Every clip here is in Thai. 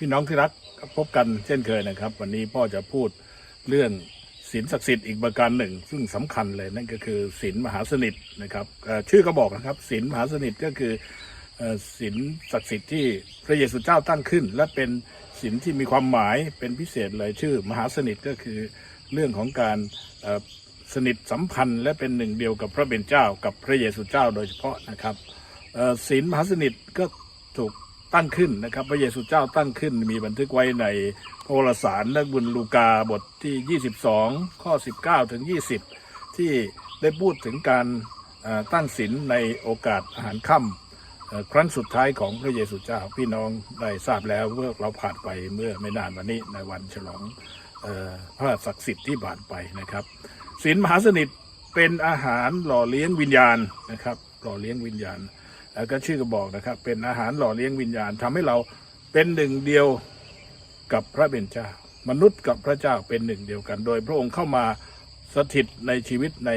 พี่น้องที่รักพบกันเช่นเคยนะครับ วันนี้พ่อจะพูดเรื่องศีลศักดิ์สิทธิ์อีกประการหนึ่ง ซึ่งสำคัญเลยนั่นก็คือศีลมหาสนิทนะครับชื่อก็บอกนะครับศีลมหาสนิทก็คือศีลศักดิ์สิทธิ์ที่พระเยซูเจ้าตั้งขึ้น และเป็นศีลที่มีความหมายเป็นพิเศษเลยชื่อ มหาสนิทก็คือเรื่องของการสนิทสัมพันธ์ และเป็นหนึ่งเดียวกับพระเบญเจ้า กับพระเยซูเจ้าโดยเฉพาะนะครับศีลมหาสนิทก็ถูก ตั้งขึ้นนะครับ พระเยซูเจ้าตั้งขึ้น มีบันทึกไว้ในพระวรสารและบุญลูกาบทที่ 22 ข้อ 19 ถึง 20 ที่ได้พูดถึงการตั้งศีลในโอกาสอาหารค่ำครั้งสุดท้ายของพระเยซูเจ้าพี่น้องได้ทราบแล้วเมื่อเราผ่านไปเมื่อไม่นานวันนี้ในวันฉลองออพระศักดิ์สิทธิ์ที่ผ่านไปนะครับศีลมหาสนิทเป็นอาหารหล่อเลี้ยงวิญญาณนะครับหล่อเลี้ยงวิญญาณ ก็ชื่อก็บอกนะครับ เป็นอาหารหล่อเลี้ยงวิญญาณทำให้เราเป็นหนึ่งเดียวกับพระเบญเจ้ามนุษย์กับพระเจ้าเป็นหนึ่งเดียวกัน โดยพระองค์เข้ามาสถิตในชีวิตใน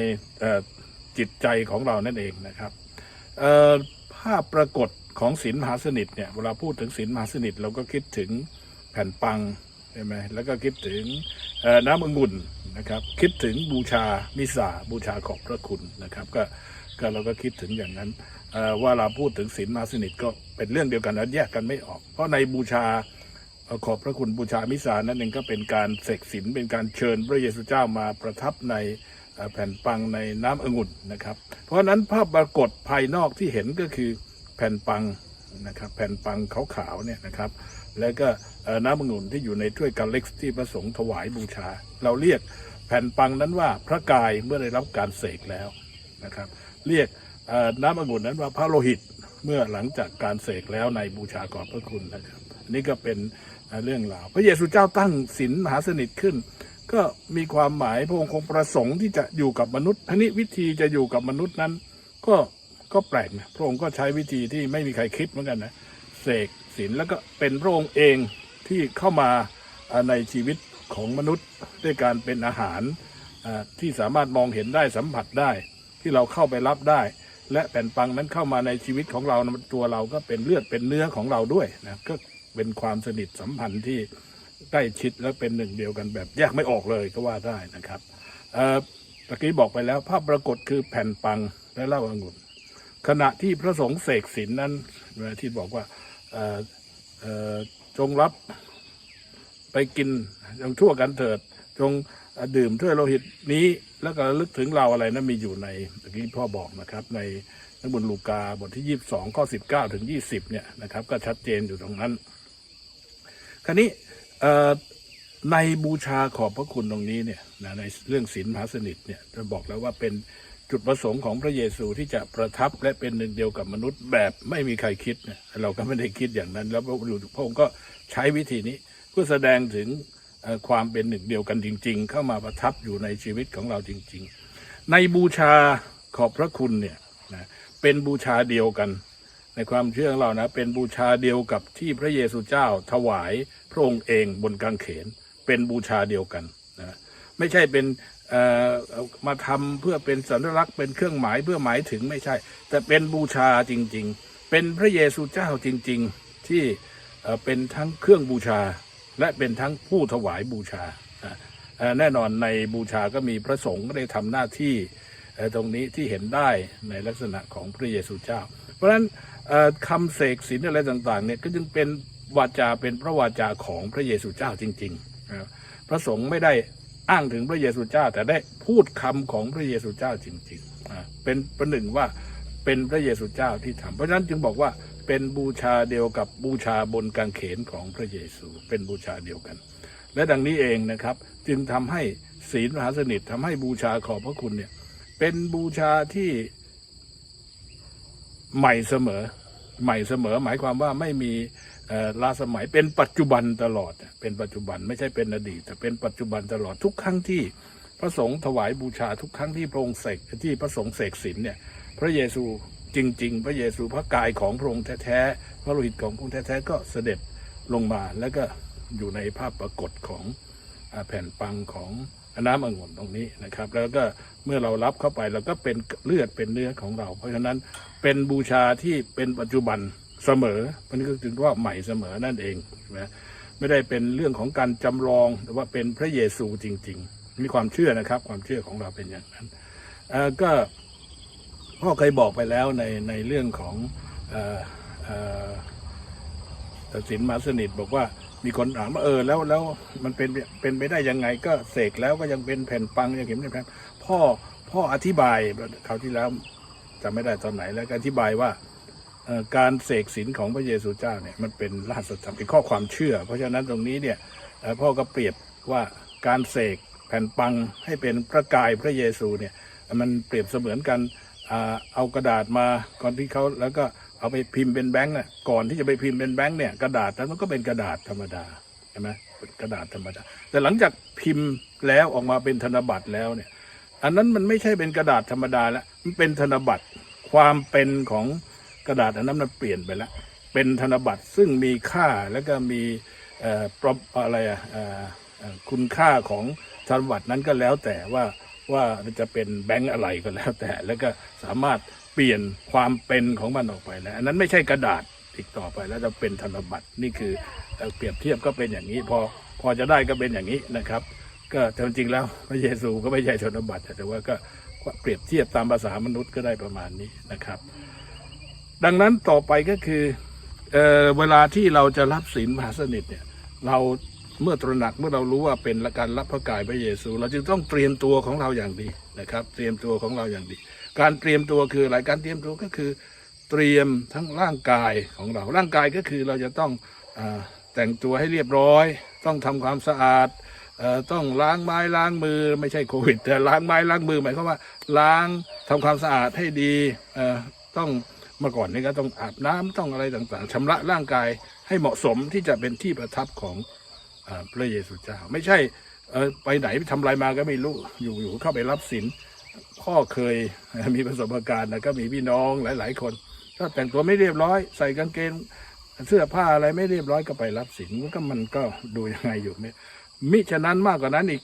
จิตใจของเรานั่นเองนะครับภาพปรากฏของศีลมหาสนิทเนี่ยเวลาพูดถึงศีลมหาสนิทเราก็คิดถึงแผ่นปังใช่ไหมแล้วก็คิดถึงน้ำองุ่นนะครับคิดถึงบูชามิสาบูชาขอบพระคุณนะครับก็ก็เราก็คิดถึงอย่างนั้น ว่าเราพูดถึงศีลมาสนิทก็เป็นเรื่องเดียวกันแล้วแยกกันไม่ออก เพราะในบูชาขอบพระคุณบูชามิสานั่นเองก็เป็นการเสกศีลเป็นการเชิญพระเยซูเจ้ามาประทับในแผ่นปังในน้ำองุ่นนะครับ เพราะฉะนั้นภาพปรากฏภายนอกที่เห็นก็คือแผ่นปังนะครับแผ่นปังขาวๆเนี่ยนะครับ แล้วก็น้ำองุ่นที่อยู่ในถ้วยกาเล็กที่พระสงฆ์ถวายบูชา เราเรียกแผ่นปังนั้นว่าพระกายเมื่อได้รับการเสกแล้วนะครับ เรียก น้ำองุ่นนั้นว่าพระโลหิตเมื่อหลังจากการเสกแล้วในบูชาขอบพระคุณนะครับอันนี้ก็เป็นเรื่องราวพระเยซูเจ้าตั้งศีลมหาสนิทขึ้น ก็มีความหมายพระองค์คงประสงค์ที่จะอยู่กับมนุษย์ทีนี้วิธีจะอยู่กับมนุษย์นั้น ก็ก็แปลกนะพระองค์ก็ใช้วิธีที่ไม่มีใครคิดเหมือนกันนะเสกศีลแล้วก็เป็นพระองค์เองที่เข้ามาในชีวิตของมนุษย์ด้วยการเป็นอาหารที่สามารถมองเห็นได้สัมผัสได้ที่เราเข้าไปรับได้ และแผ่นปังนั้นเข้ามาในชีวิตของเราตัวเราก็เป็นเลือดเป็นเนื้อของเราด้วยนะก็เป็นความสนิทสัมพันธ์ที่ใกล้ชิดและเป็นหนึ่งเดียวกันแบบแยกไม่ออกเลยก็ว่าได้นะครับเอ่อตะกี้บอกไปแล้วภาพปรากฏคือแผ่นปังและเหล้าองุ่นขณะที่พระสงฆ์เสกศีลนั้นที่บอกว่าเอ่อเอ่อจงรับไปกินจงทั่วกันเถิด จง ดื่มถ้วยโลหิตนี้ แล้วก็ลึกถึงเราอะไรนั้นมีอยู่ในตะกี้พ่อบอกนะครับ ในนักบุญลูกาบทที่ยี่สิบสองข้อสิบเก้าถึงยี่สิบเนี่ยนะครับ ก็ชัดเจนอยู่ตรงนั้น คราวนี้ในบูชาขอบพระคุณตรงนี้เนี่ยนะในเรื่องศีลมหาสนิทเนี่ยจะบอกแล้วว่าเป็นจุดประสงค์ของพระเยซูที่จะประทับและเป็นหนึ่งเดียวกับมนุษย์แบบไม่มีใครคิดเนะเราก็ไม่ได้คิดอย่างนั้น แล้วพระองค์ก็ใช้วิธีนี้เพื่อแสดงถึง ความเป็นหนึ่งเดียวกันจริง ๆ เข้ามาประทับอยู่ในชีวิตของเราจริง ๆ ในบูชาขอบพระคุณเนี่ยนะเป็นบูชาเดียวกัน ในความเชื่อของเรานะเป็นบูชาเดียวกับที่พระเยซูเจ้าถวายพระองค์เองบนกางเขน เป็นบูชาเดียวกันนะไม่ใช่เป็นเอ่อมาทำเพื่อเป็นสัญลักษณ์เป็นเครื่องหมายเพื่อหมายถึงไม่ใช่ แต่เป็นบูชาจริง ๆ เป็นพระเยซูเจ้าจริง ๆ ที่เอ่อเป็นทั้งเครื่องบูชา และเป็นทั้งผู้ถวายบูชา แน่นอนในบูชาก็มีพระสงฆ์ได้ทำหน้าที่ตรงนี้ที่เห็นได้ในลักษณะของพระเยซูเจ้า เพราะฉะนั้นคำเสกศีลอะไรต่างๆเนี่ยก็จึงเป็นวาจาเป็นพระวาจาของพระเยซูเจ้าจริงๆ พระสงฆ์ไม่ได้อ้างถึงพระเยซูเจ้า แต่ได้พูดคำของพระเยซูเจ้าจริงๆ เป็นประหนึ่งว่าเป็นพระเยซูเจ้าที่ทำเพราะฉะนั้นจึงบอกว่า เป็นบูชาเดียวกับบูชาบนกางเขนของพระเยซูเป็นบูชาเดียวกัน และดังนี้เองนะครับ จึงทำให้ศีลมหาสนิททำให้บูชาขอบพระคุณเนี่ยเป็นบูชาที่ใหม่เสมอ ใหม่เสมอ หมายความว่าไม่มีเออลาสมัยเป็นปัจจุบันตลอด เป็นปัจจุบันไม่ใช่เป็นอดีต แต่เป็นปัจจุบันตลอดทุกครั้งที่พระสงฆ์ถวายบูชาทุกครั้งที่พระองค์เสกที่พระสงฆ์เสกศีลเนี่ยพระเยซู จริง ๆ พระเยซูพระกายของพระองค์แท้ๆพระโลหิตของพระองค์แท้ๆก็เสด็จลงมาแล้วก็อยู่ในภาพปรากฏของแผ่นปังของน้ำองุ่นตรงนี้นะครับ แล้วก็เมื่อเรารับเข้าไปเราก็เป็นเลือดเป็นเนื้อของเรา เพราะฉะนั้นเป็นบูชาที่เป็นปัจจุบันเสมอมันก็ถึงว่าใหม่เสมอนั่นเองใช่ไหมไม่ได้เป็นเรื่องของการจำลองแต่ว่าเป็นพระเยซูจริง ๆ มีความเชื่อนะครับ ความเชื่อของเราเป็นอย่างนั้นก็ พ่อเคยบอกไปแล้วในในเรื่องของตัดสินมาสนิทบอกว่ามีคนถามว่าเออแล้วแล้วมันเป็นเป็นไปได้ยังไง ก็เสกแล้วก็ยังเป็นแผ่นปังยังเห็นเป็นแผ่นพ่อพ่ออธิบายคราวที่แล้วจำไม่ได้ตอนไหนแล้วก็อธิบายว่าการเสกสินของพระเยซูเจ้าเนี่ยมันเป็นราชธรรมเป็นข้อความเชื่อ เพราะฉะนั้นตรงนี้เนี่ยพ่อก็เปรียบว่าการเสกแผ่นปังให้เป็นพระกายพระเยซูเนี่ยมันเปรียบเสมือนกัน เอากระดาษมาก่อนที่เขาแล้วก็เอาไปพิมพ์เป็นแบงค์น่ะก่อนที่จะไปพิมพ์เป็นแบงค์เนี่ยกระดาษนั้นมันก็เป็นกระดาษธรรมดาใช่ไหมกระดาษธรรมดา แต่หลังจากพิมพ์แล้วออกมาเป็นธนบัตรแล้วเนี่ย อันนั้นมันไม่ใช่เป็นกระดาษธรรมดาแล้วมันเป็นธนบัตรความเป็นของกระดาษอันนั้นมันเปลี่ยนไปแล้วเป็นธนบัตรซึ่งมีค่าแล้วก็มีอะไรอะเอ่อเอ่อคุณค่าของธนบัตรนั้นก็แล้วแต่ว่า ว่าจะเป็นแบงก์อะไรก็แล้วแต่ แล้วก็สามารถเปลี่ยนความเป็นของมันออกไปแล้วอันนั้นไม่ใช่กระดาษอีกต่อไปแล้วจะเป็นธนบัตรนี่คือเปรียบเทียบก็เป็นอย่างนี้ พอพอจะได้ก็เป็นอย่างนี้นะครับ ก็แต่จริงๆแล้วพระเยซูก็ไม่ใช่ธนบัตรแต่ว่าก็เปรียบเทียบตามภาษามนุษย์ก็ได้ประมาณนี้นะครับ ดังนั้นต่อไปก็คือเอเวลาที่เราจะรับศีลมหาสนิทเนี่ยเรา เมื่อตระหนักเมื่อเรารู้ว่าเป็นการรับพระกายพระเยซู เราจึงต้องเตรียมตัวของเราอย่างดีนะครับ เตรียมตัวของเราอย่างดี การเตรียมตัวคืออะไรการเตรียมตัวก็คือ เตรียมทั้งร่างกายของเรา ร่างกายก็คือเราจะต้องอแต่งตัวให้เรียบร้อย ต้องทำความสะอาดอต้องล้างไม้ล้างมือไม่ใช่โควิดแต่ล้างไม้ล้างมือหมายความว่าล้างทำความสะอาดให้ดีต้องเมื่อก่อนนี้ก็ต้องอาบน้ำต้องอะไรต่างๆชำระร่างกายให้เหมาะสมที่จะเป็นที่ประทับของ พระเยซูเจ้า ไม่ใช่ไปไหนทำอะไรมาก็ไม่รู้อยู่ๆเข้าไปรับศีลพ่อเคยมีประสบการณ์นะก็มีพี่น้องหลาย ๆ คนถ้าแต่งตัวไม่เรียบร้อย ใส่กางเกงเสื้อผ้าอะไรไม่เรียบร้อยก็ไปรับศีลก็มันก็ดูยังไงอยู่ไม่มิฉะนั้นมากกว่านั้นอีก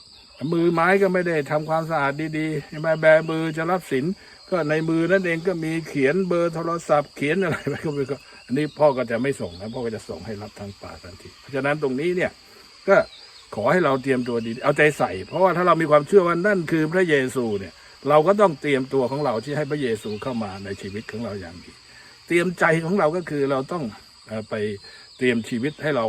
มือไม้ก็ไม่ได้ทำความสะอาดดีๆใช่ไหมแบมือจะรับศีลก็ในมือนั่นเองก็มีเขียนเบอร์โทรศัพท์เขียนอะไรไปก็ไม่ก็อันนี้พ่อก็จะไม่ส่งนะพ่อก็จะส่งให้รับทางป่าทันทีเพราะฉะนั้นตรงนี้เนี่ย ก็ขอให้เราเตรียมตัวดี เอาใจใส่ เพราะว่าถ้าเรามีความเชื่อว่านั่นคือพระเยซูเนี่ย เราก็ต้องเตรียมตัวของเราที่ให้พระเยซูเข้ามาในชีวิตของเราอย่างดี เตรียมใจของเราก็คือเราต้องไปเตรียมชีวิตให้เรา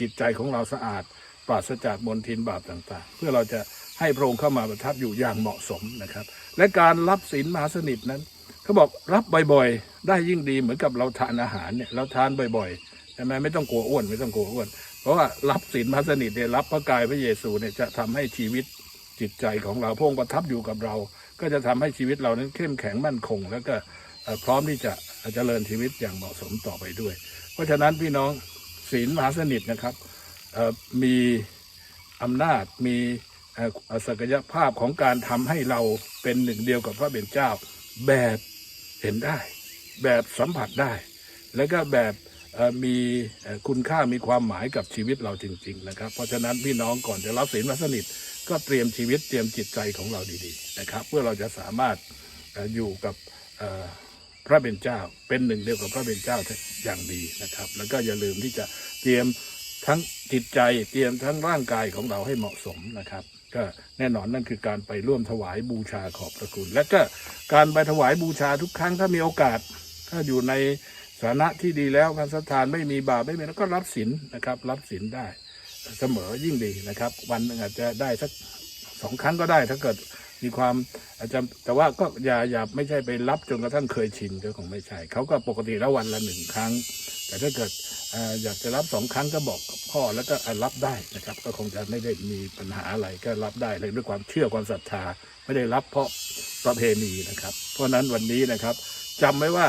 จิตใจของเราสะอาด ปราศจากมลทินบาปต่าง ๆ เพื่อเราจะให้พระองค์เข้ามาประทับอยู่อย่างเหมาะสมนะครับ และการรับศีลมหาสนิทนั้นเขาบอกรับบ่อยๆ ได้ยิ่งดีเหมือนกับเราทานอาหารเนี่ยเราทานบ่อยๆใช่ไหมไม่ต้องกลัวอ้วน ไม่ต้องกลัวอ้วน เพราะว่ารับศีลมหาสนิทเนี่ยรับพระกายพระเยซูเนี่ยจะทำให้ชีวิตจิตใจของเราพงประทับอยู่กับเรา ก็จะทำให้ชีวิตเรานั้นเข้มแข็งมั่นคง แล้วก็พร้อมที่จะเจริญชีวิตอย่างเหมาะสมต่อไปด้วย เพราะฉะนั้นพี่น้องศีลมหาสนิทนะครับมีอำนาจมีศักยภาพของการทำให้เราเป็นหนึ่งเดียวกับพระเป็นเจ้า แบบเห็นได้ แบบสัมผัสได้ แล้วก็แบบ มีคุณค่ามีความหมายกับชีวิตเราจริง ๆ นะครับ เพราะฉะนั้นพี่น้องก่อนจะรับศีลมาสนิท ก็เตรียมชีวิตเตรียมจิตใจของเราดีๆนะครับ เพื่อเราจะสามารถอยู่กับพระเป็นเจ้าเป็นหนึ่งเดียวกับพระเป็นเจ้าอย่างดีนะครับ แล้วก็อย่าลืมที่จะเตรียมทั้งจิตใจเตรียมทั้งร่างกายของเราให้เหมาะสมนะครับ ก็แน่นอนนั่นคือการไปร่วมถวายบูชาขอบพระคุณ และก็การไปถวายบูชาทุกครั้งถ้ามีโอกาส ถ้าอยู่ใน สถานะที่ดีแล้วการสถานไม่มีบาปไม่มีแล้วก็รับศีลนะครับ รับศีลได้เสมอยิ่งดีนะครับ วันหนึ่งอาจจะได้สักสองครั้งก็ได้ถ้าเกิดมีความอาจจะแต่ว่าก็อย่าอย่าไม่ใช่ไปรับจนกระทั่งเคยชินก็คงไม่ใช่เขาก็ปกติแล้ววันละหนึ่งครั้ง แต่ถ้าเกิดออยากจะรับสองครั้งก็บอกพ่อแล้วก็รับได้นะครับ ก็คงจะไม่ได้มีปัญหาอะไรก็รับได้เลยด้วยความเชื่อความศรัทธา ไม่ได้รับเพราะประเพณีนะครับ เพราะฉะนั้นวันนี้นะครับจำไว้ว่า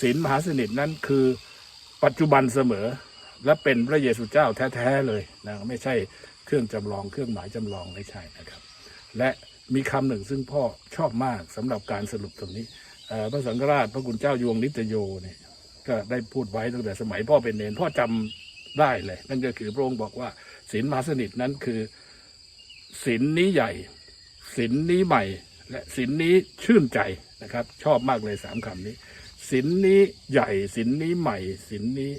ศีลมหาสนิทนั้นคือปัจจุบันเสมอ และเป็นพระเยซูเจ้าแท้ๆเลยนะไม่ใช่เครื่องจำลองเครื่องหมายจำลองไม่ใช่นะครับ และมีคำหนึ่งซึ่งพ่อชอบมากสำหรับการสรุปตรงนี้พระสังฆราชพระคุณเจ้ายวงนิตโยเนี่ยก็ได้พูดไว้ตั้งแต่สมัยพ่อเป็นเนนพ่อจำได้เลย นั่นก็คือพระองค์บอกว่าศีลมหาสนิทนั้นคือศีลนี้ใหญ่ศีลนี้ใหม่ และศีลนี้ชื่นใจนะครับ ชอบมากเลยสามคำนี้ ศิลนี้ใหญ่ศิลนี้ใหม่ศิลนี้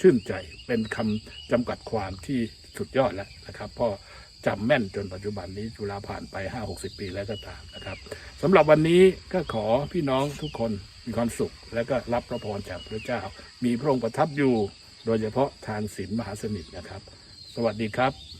ชื่นใจเป็นคำจำกัดความที่สุดยอดแล้วนะครับพ่อจำแม่นจนปัจจุบันนี้จุฬาผ่านไปห้าหกสิบปีแล้วก็ตามนะครับสำหรับวันนี้ก็ขอพี่น้องทุกคนมีความสุข และก็รับพระพรจากพระเจ้า มีพระองค์ประทับอยู่ โดยเฉพาะทางศีลมหาสนิทนะครับ สวัสดีครับ